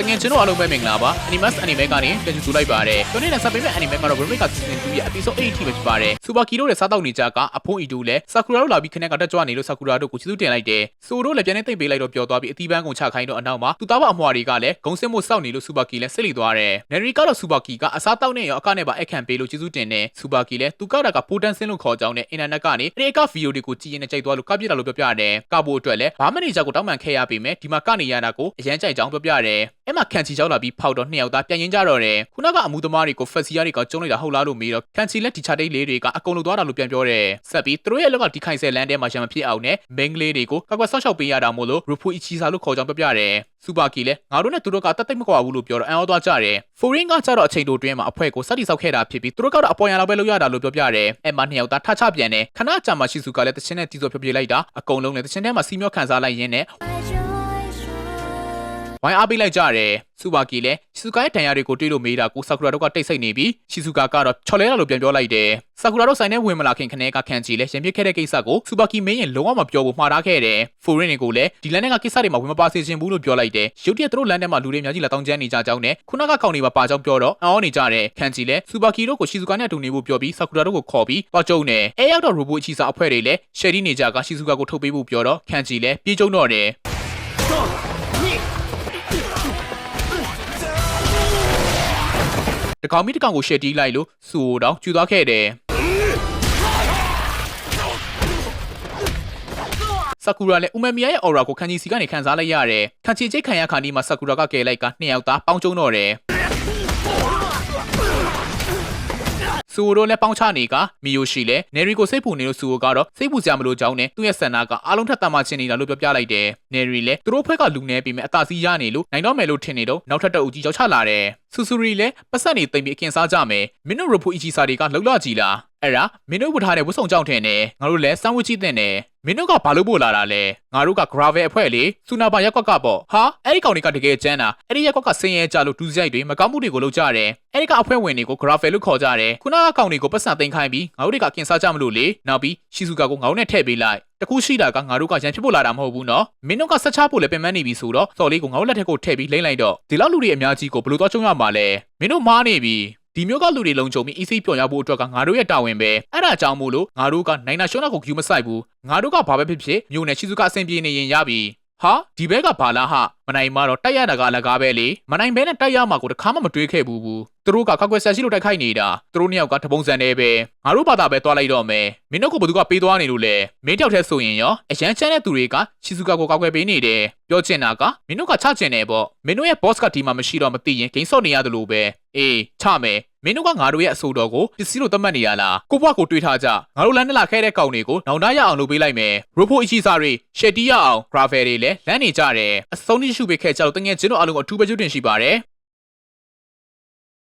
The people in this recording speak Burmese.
တငယ်ချင်းတို့အားလုံးပဲမင်္ဂလာပါ Animus Anime ကနေပြန်ကြည့်လိုက်ပါတယ်။ဒီနေ့နဲ့စပိမဲ့ Anime ကတော့ Remake က Season 2ရဲ့ Episode 8အထိပဲဖြစ်ပါတယ်။ Super Key တို့ရဲ့စားတောက်နေကြကအဖုံးအီတူလည်း Sakura တို့လာပြီးခနဲ့ကတက်ကြွနေလို့ Sakura တို့ကိုချီးကျူးတင်လိုက်တယ်။ဆိုတို့လည်းပြန်နေသိမ့်ပေးလိုက်တော့ပျော်သွားပြီးအသီးပန်းကုန်ချခိုင်းတော့အနောက်မှာသူသားဘအမွှာတွေကလည်းဂုံစစ်မှုစောက်နေလို့ Super Key လည်းစစ်လီသွားတယ်။ Neri ကတော့ Super Key ကအစားတောက်နဲ့ရောအကနဲ့ပါအခန့်ပေးလို့ချီးကျူးတင်တယ်။ Super Key လည်းသူကတာကပိုတန်းစင်းလို့ခေါ်ကြောင်းနဲ့အင်တာနက်ကနေအဲဒီအကဗီဒီယိုတွေကိုကြည့်ရင်နဲ့ကြိုက်သွားလို့ကပြစ်တာလို့ပြောပြတယ်။ကဖို့အတွက်လည်းဘာမန်နေဂျာကိုတောင်းပန်ခဲ့ရပေမဲ့ဒီမှာကနေရတာကိုအရန်ကြိုက်ကြောင်းပြောပြတယ်။အဲ့မှာခန်ချီရောက်လာပြီးဖောက်တော့နှစ်ယောက်သားပြန်ရင်ကြတော့တယ်။ခုနကအမှုသမားတွေကိုဖက်စီယာတွေကကျုံးလိုက်တာဟုတ်လားလို့မေးတော့ခန်ချီလက်ဒီချာတိတ်လေးတွေကအကုန်လုံးသွားတာလို့ပြန်ပြောတယ်။ဆက်ပြီးသူတို့ရဲ့လောက်ကဒီခိုင်ဆယ်လန်ထဲမှာရံမဖြစ်အောင်နဲ့မင်းကလေးတွေကိုကောက်ကွက်ဆော့ရှောက်ပေးရတာမို့လို့ရူဖူအီချီစာလို့ခေါ်ကြောင်းပြောပြတယ်။စူပါကီလည်းငါတို့နဲ့သူတို့ကတတ်သိမ့်မကွာဘူးလို့ပြောတော့အံ့ဩသွားကြတယ်။ဖိုရင်းကကြတော့အချိန်တိုတွင်းမှာအဖွဲကိုစတင်ဆောက်ခဲ့တာဖြစ်ပြီးသူတို့ကတော့အပေါ်ရံလောက်ပဲလုပ်ရတာလို့ပြောပြတယ်။အဲ့မှာနှစ်ယောက်သားထချပြန်တယ်။ခဏကြာမှရှိစုကလည်းတချင်းနဲ့တီးစောဖြောပြေလိုက်တာအကုန်လုံးလည်းတချင်းထဲမှာစီမျောခံစားလိုက်ရင်းနဲ့ ဝိုင်းအားပေးလိုက်ကြတယ်။စူပါကီလည်းရှီဇူကာရဲ့ဒဏ်ရာတွေကိုတွေးလို့မေးတာကိုဆာကူရာတို့ကတိတ်ဆိတ်နေပြီးရှီဇူကာကတော့ချော်လဲလာလို့ပြန်ပြောလိုက်တယ်။ဆာကူရာတို့ဆိုင်ထဲဝင်မလာခင်ခနဲကခန်ချီလည်းရင်ပြစ်ခဲ့တဲ့ကိစ္စကိုစူပါကီမင်းရင်လုံးဝမပြောဘူးမှားထားခဲ့တယ်။ဖိုရင်းတွေကိုလည်းဒီလန်နဲ့ကကိစ္စတွေမှာဝင်မပါစေချင်ဘူးလို့ပြောလိုက်တယ်။ရုတ်တရက်သူတို့လန်ထဲမှာလူတွေအများကြီးလာတောင်းကျမ်းနေကြကြောင်းနဲ့ခုနကကောင်တွေပါပါကြောင်းပြောတော့အော်နေကြတယ်။ခန်ချီလည်းစူပါကီတို့ကိုရှီဇူကာနဲ့အတူနေဖို့ပြောပြီးဆာကူရာတို့ကိုခေါ်ပြီးတွားကျုံတယ်။အဲရောက်တော့ရိုဘိုအချီစာအဖွဲ့တွေလည်းရှယ်ဒီနေကြကရှီဇူကာကိုထုတ်ပေးဖို့ပြောတော့ခန်ချီလည်းပြေးကျုံတော့တယ်။ တကောင်မီတကောင်ကိုရှယ်တီးလိုက်လို့စူတော့ကျူသွားခဲ့တယ်ဆာကူရာနဲ့ဥမမီယာရဲ့အော်ရာကိုခန်ဂျီစီကနေခံစားလိုက်ရတယ်။ခန်ချီချိတ်ခံရခါနီးမှာဆာကူရာကကယ်လိုက်ကနှစ်ယောက်သားပေါင်းကျုံတော့တယ်။စူရိုလည်းပေါင်းချနေကမီယိုရှိလည်းနယ်ရီကိုစိတ်ပူနေလို့စူရိုကတော့စိတ်ပူစရာမလိုကြောင်းနဲ့သူ့ရဲ့ဆန္ဒကအားလုံးထက်တမချင်းနေတာလို့ပြောပြလိုက်တယ်။နယ်ရီလည်းသူတို့ဘက်ကလူနေပြီးမဲ့အသာစီးရနေလို့နိုင်တော့မယ်လို့ထင်နေတော့နောက်ထပ်တအူကြီးရောက်ချလာတယ်။ ဆူဆူရီလည်းပတ်ဆက်နေသိမ့်ပြီးအကင်စားကြမယ်။မင်းတို့ရဖိုအီချီစာတွေကလှုပ်လာကြည်လား။အဲ့ဒါမင်းတို့ဝတ်ထားတဲ့ဝတ်စုံကြောင့်ထင်တယ်။ငါတို့လည်းစမ်းဝတ်ကြည့်တဲ့နဲ့မင်းတို့ကဘာလို့ပို့လာတာလဲငါတို့က gravel အဖွဲ့လေစူနာပါရက်ကွက်ကပေါ့ဟာအဲ့ဒီကောင်တွေကတကယ်ကျန်းတာအဲ့ဒီရက်ကွက်ကဆင်းရဲကြလို့ဒူးစိုက်တွေမကောင်းမှုတွေကိုလုပ်ကြတယ်အဲ့ဒီကအဖွဲ့ဝင်တွေကို gravel လို့ခေါ်ကြတယ်ခုနကကောင်တွေကိုပတ်စံသိမ်းခိုင်းပြီးငါတို့တွေကကင်စားကြမလို့လေနောက်ပြီးရှီဇူကာကိုငါတို့နဲ့ထည့်ပေးလိုက် တခုရှိတာကငါတို့ကရန်ဖြစ်ဖို့လာတာမဟုတ်ဘူးနော်မင်းတို့ကဆက်ချဖို့လည်းပင်ပန်းနေပြီဆိုတော့စော်လေးကိုငါတို့လက်ထက်ကိုထည့်ပြီးလိမ့်လိုက်တော့ဒီလောက်လူတွေအများကြီးကိုဘယ်လိုသွားချုံရမှာလဲမင်းတို့မားနေပြီဒီမျိုးကလူတွေလုံခြုံပြီး easy ပျော်ရဖို့အတွက်ကငါတို့ရဲ့တာဝန်ပဲအဲ့ဒါကြောင့်မို့လို့ငါတို့ကနိုင်နာရှုံးတာကိုဂူးမဆိုင်ဘူးငါတို့ကဘာပဲဖြစ်ဖြစ်မြို့နယ်ရှိစုကအဆင်ပြေနေရင်ရပြီဟာဒီဘက်ကဘာလားဟာမနိုင်မတော့တိုက်ရတာကလည်းကားပဲလေမနိုင်ဘဲနဲ့တိုက်ရမှာကိုတခါမှမတွေးခဲ့ဘူးဘူးသူတို့ကခောက်ကွယ်ဆက်ရှိလို့တိုက်ခိုက်နေတာသူတို့နှစ်ယောက်ကတပုံစံနေပဲငါတို့ဘာသာပဲသွားလိုက်တော့မယ်မင်းတို့ကဘသူကပေးသွားနေလို့လဲမင်းတယောက်တည်းဆိုရင်ရောအရန်ချမ်းတဲ့သူတွေကရှီစုကကိုကောက်ွယ်ပေးနေတယ်ပြောချင်တာကမင်းတို့ကချချင်တယ်ပေါ့မင်းတို့ရဲ့ boss ကဒီမှာမရှိတော့မသိရင်ဂိမ်းဆော့နေရတယ်လို့ပဲအေးချမယ်မင်းတို့ကငါတို့ရဲ့အဆိုတော်ကိုပစ္စည်းလို့သတ်မှတ်နေရလားကိုဘွားကိုတွေးထားကြငါတို့လမ်းနဲ့လာခဲ့တဲ့ကောင်တွေကိုနောင်တရအောင်လုပ်ပေးလိုက်မယ်ရိုဖိုအချီစာတွေရှက်တီရအောင်ဂရာဖယ်တွေလည်းလမ်းနေကြတယ်အစုံတိရှုပေးခဲ့ကြလို့တငယ်ချင်းတို့အားလုံးကိုအထူးပဲကျွတ်တင်ရှိပါတယ်